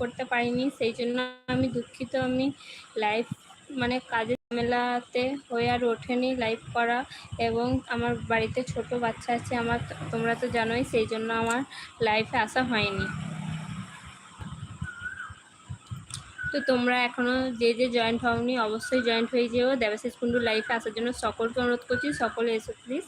করতে পারিনি, সেই জন্য আমি দুঃখিত। আমি লাইভ মানে কাজের ঝামেলাতে হয়ে আর ওঠেনি লাইভ করা এবং আমার বাড়িতে ছোট বাচ্চা আছে, আমার তোমরা তো জানোই, সেই জন্য আমার লাইফে আসা হয়নি। তো তোমরা এখনও যে যে জয়েন্ট হওনি, অবশ্যই জয়েন্ট হয়ে যেও। দেবাশিস কুণ্ডু লাইফে আসার জন্য সকলকে অনুরোধ করছি, সকলে এসো প্লিজ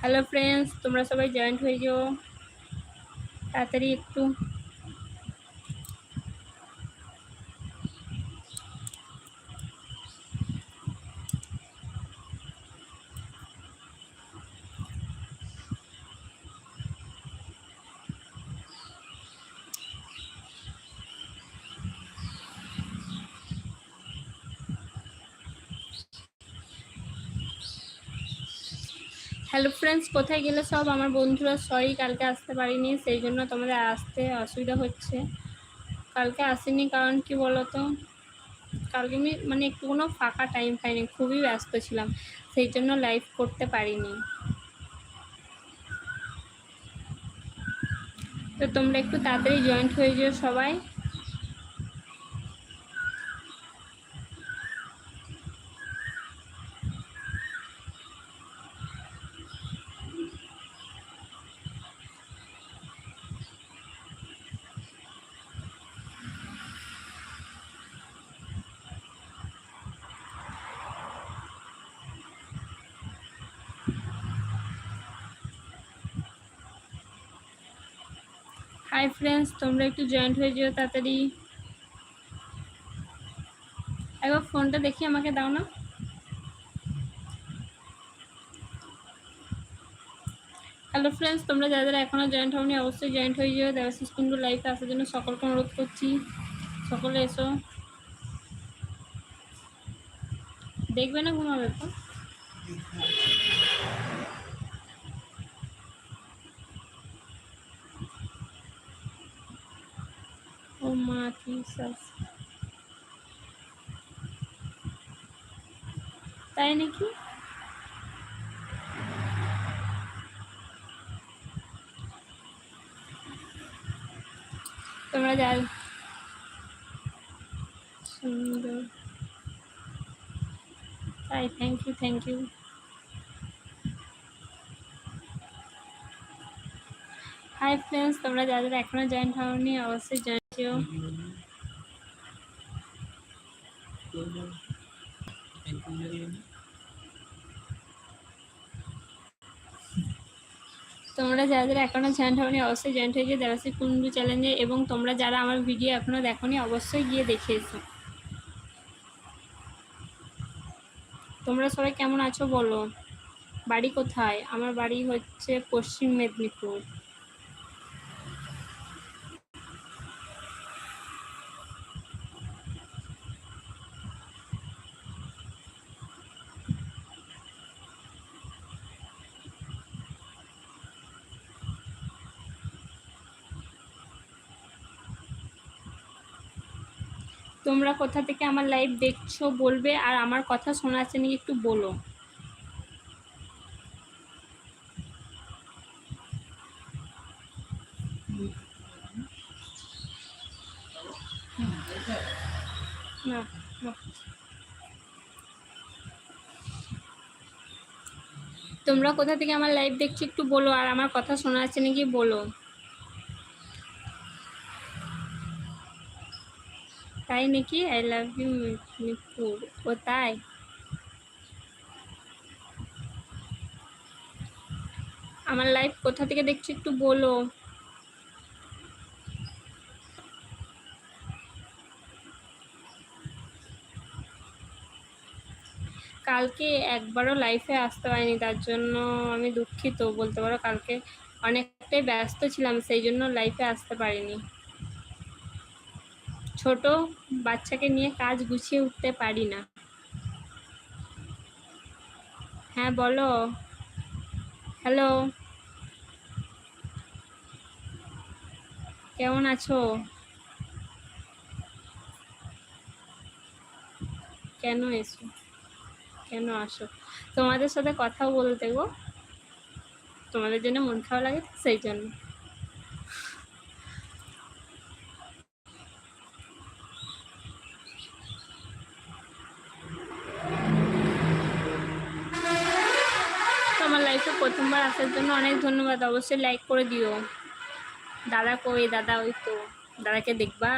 হ্যালো ফ্রেন্ডস তোমরা সবাই জয়েন্ট হয়ে যাও তাড়াতাড়ি একটু হ্যালো ফ্রেন্ডস কোথায় গেলে সব? আমার বন্ধুরা সরি কালকে আসতে পারিনি, সেই জন্য তোমাদের আসতে অসুবিধা হচ্ছে। কালকে আসিনি কারণ কি বলতো? কালকে আমি মানে একটু কোনো ফাঁকা টাইম পাইনি, খুবই ব্যস্ত ছিলাম, সেই জন্য লাইভ করতে পারিনি। তো তোমরা একটু তাড়াতাড়ি জয়েন্ট হয়ে যেও সবাই। হাই ফ্রেন্ডস তোমরা একটু জয়েন্ট হয়ে যেও তাড়াতাড়ি। একবার ফোনটা দেখি আমাকে দাও না। হ্যালো ফ্রেন্ডস তোমরা যারা এখনও জয়েন্ট হওনি, অবশ্যই জয়েন্ট হয়ে যেও। দেবাশিস কুণ্ডু লাইফে আসার জন্য সকলকে অনুরোধ করছি। সকলে এসো। দেখবে না ঘুমাবে তো ও মা জিসাস তাই নাকি? তোমরা যা সুন্দর। তাই thank you thank you hi friends তোমরা যারা এখনও জয়েন্ট হওনি, অবশ্যই জয়েন হও তোমরা যারা যারা এখনও জয়েন্ট হওনি অবশ্যই জয়েন্ট হয়ে গিয়ে দেবাসী কুণ্ডু চ্যালেঞ্জে এবং তোমরা যারা আমার ভিডিও এখনও দেখোনি, অবশ্যই গিয়ে দেখে এসো। তোমরা সবাই কেমন আছো বলো? বাড়ি কোথায়? আমার বাড়ি হচ্ছে পশ্চিম মেদিনীপুর। তোমরা কোথা থেকে আমার লাইভ দেখছ বলবে আর আমার কথা শোনা আছে নাকি একটু বলো। তোমরা কোথা থেকে আমার লাইভ দেখছ একটু বলো আর আমার কথা শোনা আছে নাকি বলো তাই নাকি আই লাভ ইউ মিপুর ও তাই আমার লাইভ কোথা থেকে দেখছি একটু বলো। কালকে একবারও লাইফে আসতে পারিনি, তার জন্য আমি দুঃখিত বলতে পারো। কালকে অনেকটাই ব্যস্ত ছিলাম, সেই জন্য লাইফে আসতে পারিনি। ছোট বাচ্চাকে নিয়ে কাজ গুছিয়ে উঠতে পারি না। হ্যাঁ বলো। হ্যালো। কেমন আছো? কেন এসো? কেন আসো? তোমাদের সাথে কথা বলতে গো। তোমাদের জন্য মন খাওয়া লাগে সেই জন্য তো আমার লাইফে প্রথমবার আসার জন্য অনেক ধন্যবাদ। অবশ্যই লাইক করে দিও। দাদা কই? দাদা ওই তো। দাদাকে দেখবা?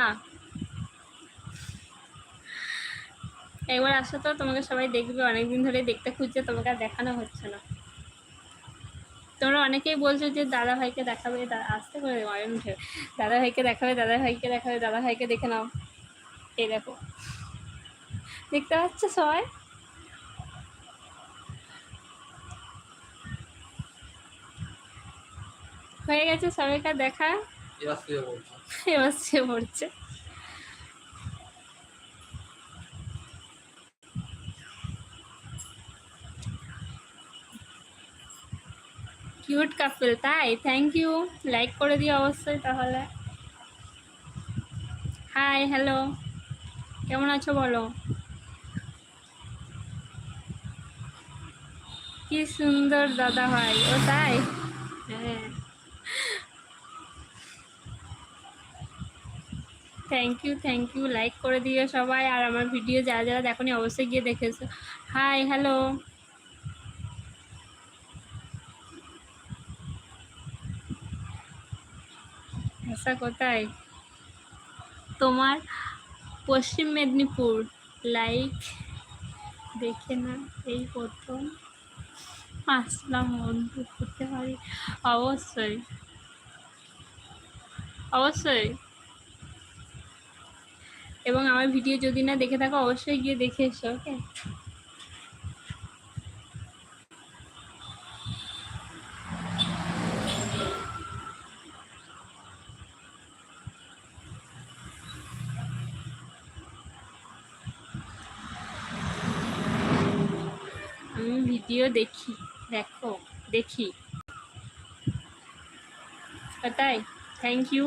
একবার আসো তো, তোমাকে সবাই দেখবে। অনেকদিন ধরে দেখতে খুঁজছে, তোমাকে আর দেখানো হচ্ছে না। তোমরা অনেকেই বলছো যে দাদা ভাইকে দেখাবে আসতে করে অয়ন উঠে দাদা ভাইকে দেখাবে, দাদা ভাইকে দেখাবে, দাদা ভাইকে দেখে নাও। এই দেখো। দেখতে পাচ্ছ সবাই? হয়ে গেছে সবাইকার দেখা। পড়ছে। কিউট কাপল, তাই? থ্যাংক ইউ লাইক করে দিও অবশ্যই তাহলে। হাই হ্যালো কেমন আছো বলো? কি সুন্দর দাদা ভাই। ও তাই? হ্যাঁ। Thank you thank you like করে দিও সবাই, আর আমার ভিডিও যারা যারা দেখনি অবশ্যই গিয়ে দেখেছ। হাই হ্যালো ভাষা কোথায়? তোমার পশ্চিম মেদিনীপুর। লাইক দেখে না এই প্রথম। আসলাম বন্ধু, করতে পারি। অবশ্যই। অবশ্যই। এবং আমার ভিডিও যদি না দেখে থাকো, অবশ্যই গিয়ে দেখে এসো, ওকে? আমি ভিডিও দেখি, দেখো, দেখি। তাই থ্যাংক ইউ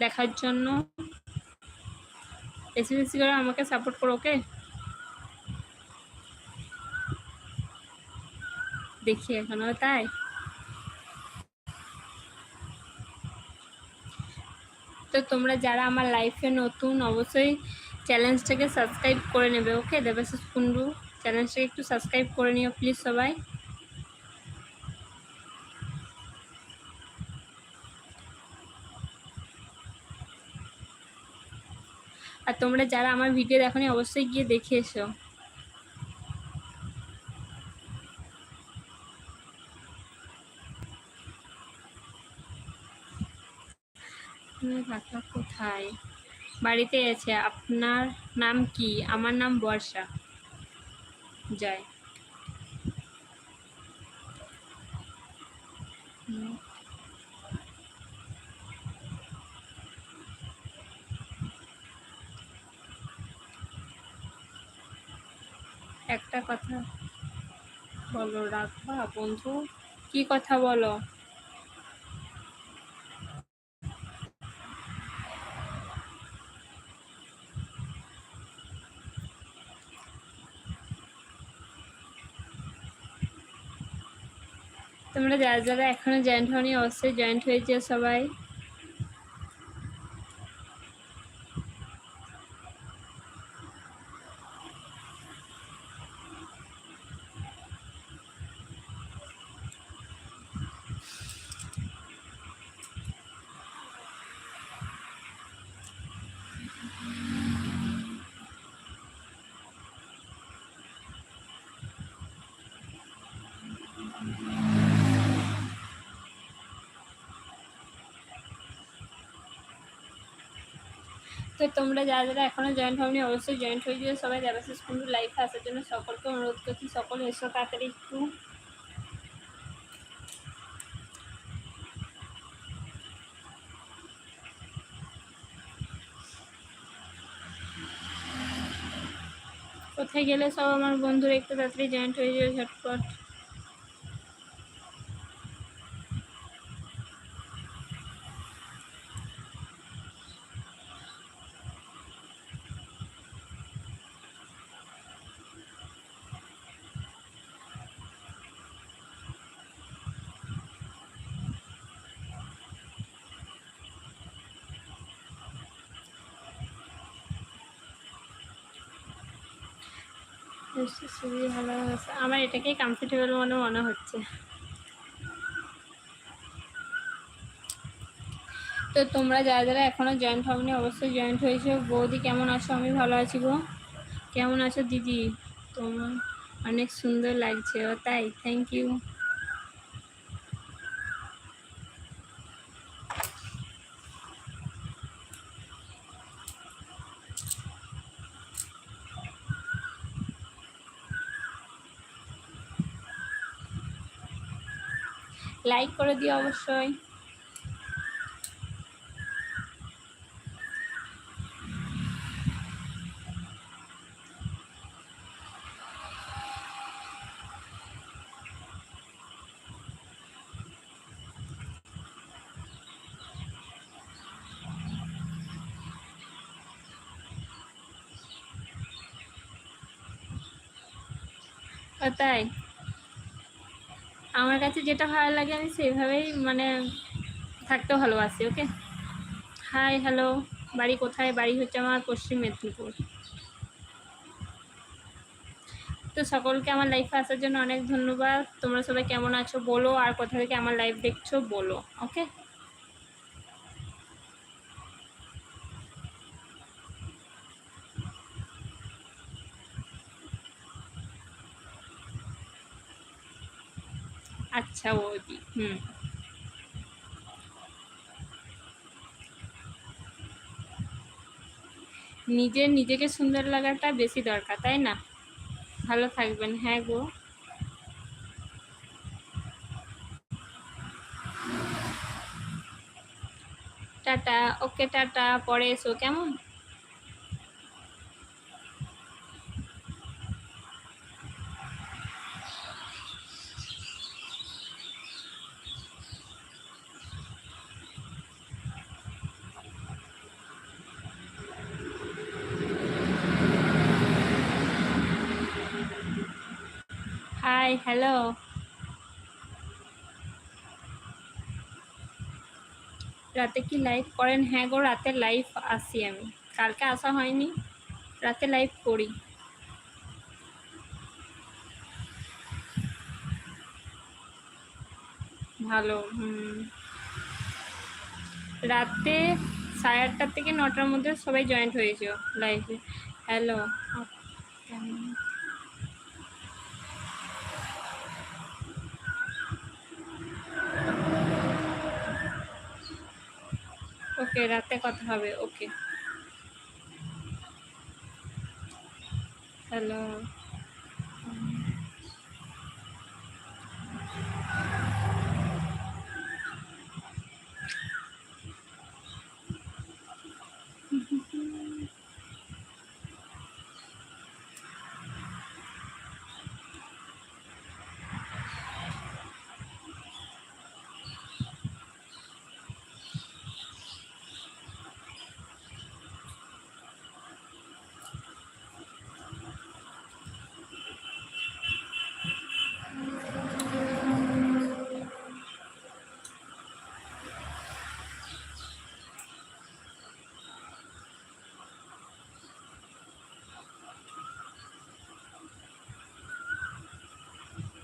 দেখার জন্য। বেশি বেশি করে আমাকে সাপোর্ট করো ওকে দেখি এখনও তাই। তো তোমরা যারা আমার লাইফে নতুন, অবশ্যই চ্যালেঞ্জটাকে সাবস্ক্রাইব করে নেবে ওকে দেবাশিস কুন্ডু চ্যানেলটাকে একটু সাবস্ক্রাইব করে নিও প্লিজ সবাই। আর তোমরা যারা আমার ভিডিও দেখনি, অবশ্যই গিয়ে দেখে এসো। কোথায়? বাড়িতে আছে। আপনার নাম কি? আমার নাম বর্ষা। জয় হুম। একটা কথা বলো রাখবা, বন্ধু। কি কথা বলো? তোমরা যারা যারা এখনও জয়েন্ট হওনি, অবশ্যই জয়েন্ট হয়েছে সবাই। তো তোমরা যারা যারা এখনও জয়েন্ট হওনি, অবশ্যই জয়েন্ট হয়ে যাবে সবাই দেবাশিস কুন্ডু লাইফে আসার জন্য সকলকে অনুরোধ করছি, সকলে এসো তাড়াতাড়ি একটু। কোথায় গেলে সব আমার বন্ধুরা একটু তাড়াতাড়ি জয়েন্ট হয়ে যাবে ঝটপট। খুবই ভালো হয়েছে। আমার এটাকেই কমফোর্টেবল মনে মনে হচ্ছে। তো তোমরা যারা যারা এখনও জয়েন্ট হবনি অবশ্যই জয়েন্ট হয়েছো। বৌদি, কেমন আছো? আমি ভালো আছি গো। কেমন আছো দিদি? তোমার অনেক সুন্দর লাগছে। ও তাই থ্যাংক ইউ লাইক করে দিও অবশ্যই। তাই আমার কাছে যেটা ভালো লাগে, আমি সেইভাবেই মানে থাকতে ভালোবাসি ওকে হাই হ্যালো বাড়ি কোথায়? বাড়ি হচ্ছে আমার পশ্চিম মেদিনীপুর। তো সকলকে আমার লাইফে আসার জন্য অনেক ধন্যবাদ। তোমরা সবাই কেমন আছো বলো, আর কোথা থেকে আমার লাইফ দেখছ বলো ওকে ওদি হুম। নিজের নিজেকে সুন্দর লাগাটা বেশি দরকার, তাই না? ভালো থাকবেন হ্যাঁ গো। টাটা, ওকে টাটা, পরে এসো, কেমন? হাই হ্যালো রাতে কি লাইভ করেন? হ্যাঁ গো, রাতে লাইভ আসি আমি। কালকে আসা হয়নি। রাতে লাইভ করি। ভালো, হুম। রাতে সাড়ে আটটার থেকে নটার মধ্যে সবাই জয়েন্ট হয়েছে লাইভে হ্যালো ওকে রাতে কথা হবে ওকে। হ্যালো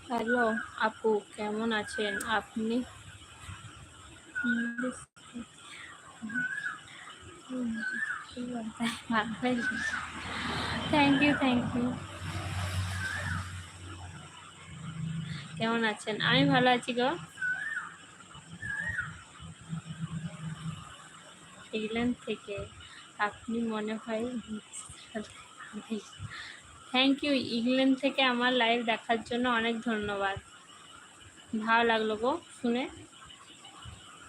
হ্যালো আপু, কেমন আছেন? আপনি? থ্যাংক ইউ থ্যাংক ইউ কেমন আছেন? আমি ভালো আছি গো। ইংল্যান্ড থেকে, আপনি মনে হয় থ্যাংক ইউ ইংল্যান্ড থেকে আমার লাইভ দেখার জন্য অনেক ধন্যবাদ। ভালো লাগল গো শুনে।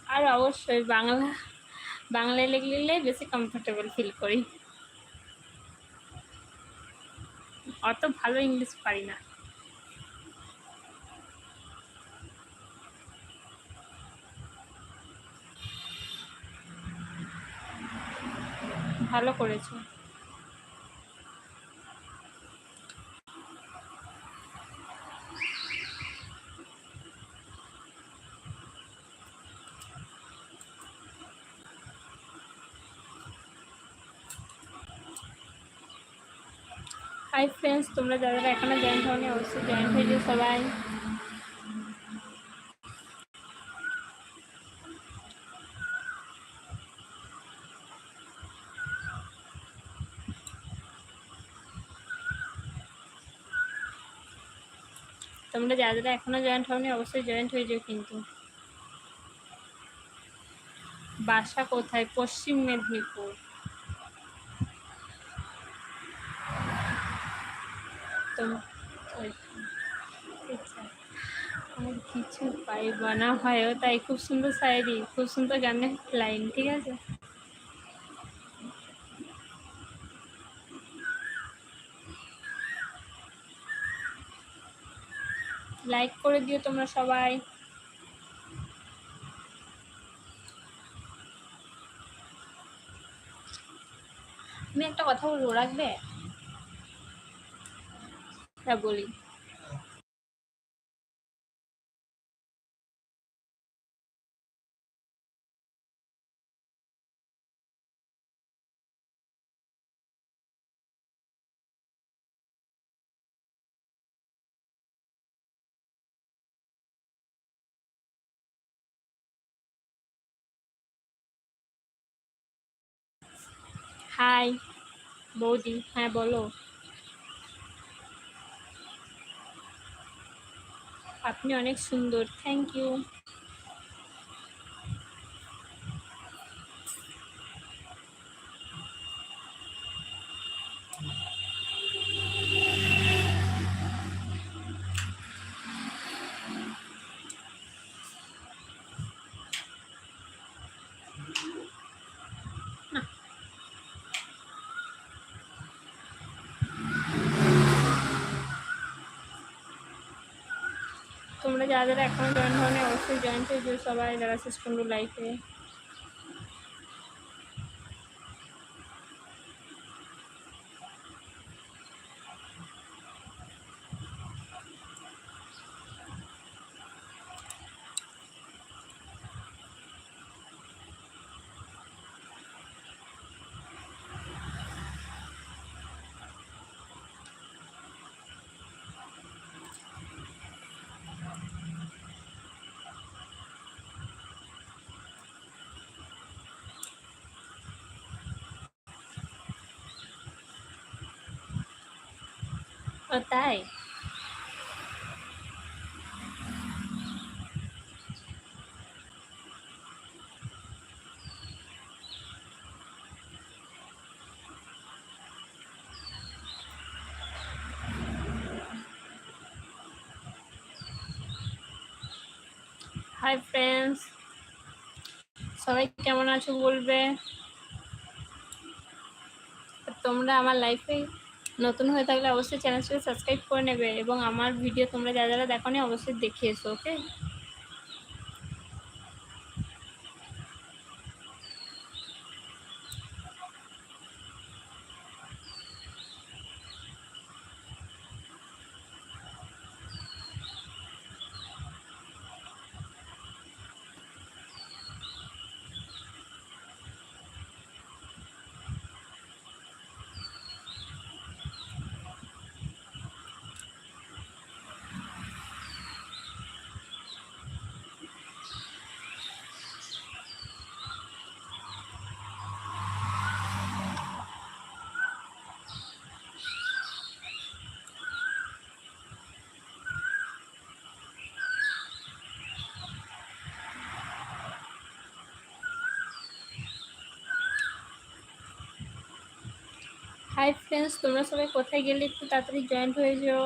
আর অবশ্যই বাংলা, বাংলায় লিখলে বেশি কমফোর্টেবল ফিল করি। অত ভালো ইংলিশ পারি না। ভালো করেছ। হাই ফ্রেন্ডস তোমরা যারা এখনও জয়েন হওনি অবশ্যই জয়েন হয়ে যাও সবাই। তোমরা যারা যারা এখনও জয়েন্ট হওনি অবশ্যই জয়েন্ট হয়ে যাও কিন্তু। বাসা কোথায়? পশ্চিম মেদিনীপুর। তো আচ্ছা। আর কিছু পাইব না হয়ও, তাই খুব সুন্দর শায়রি খুব সুন্দর গানের লাইন ঠিক আছে? লাইক করে দিও তোমরা সবাই। আমি একটা কথা বলব, রাখবে? হ্যাঁ বলি। হাই বৌদি হ্যাঁ বলো। আপনি অনেক সুন্দর। থ্যাংক ইউ তোমরা যারা যারা এখনও জয়েন হওনি অবশ্যই জয়েন হয়ে যাও সবাই যারা শেষ করল লাইফে ও তাই? হাই ফ্রেন্ডস সবাই কেমন আছো বলবে? তোমরা আমার লাইফে নতুন হয়ে থাকলে অবশ্যই চ্যানেলটিকে সাবস্ক্রাইব করে নেবে এবং আমার ভিডিও তোমরা যারা যারা দেখো অবশ্যই দেখে এসো ওকে হাই ফ্রেন্ডস তোমরা সবাই কোথায় গেলে? একটু তাড়াতাড়ি জয়েন্ট হয়ে যাও।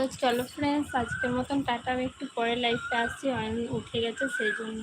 তো চলো ফ্রেন্ডস আজকের মতন টাটা। আমি একটু পরে লাইফে আসছি, অয়ন উঠে গেছে, সেই জন্য।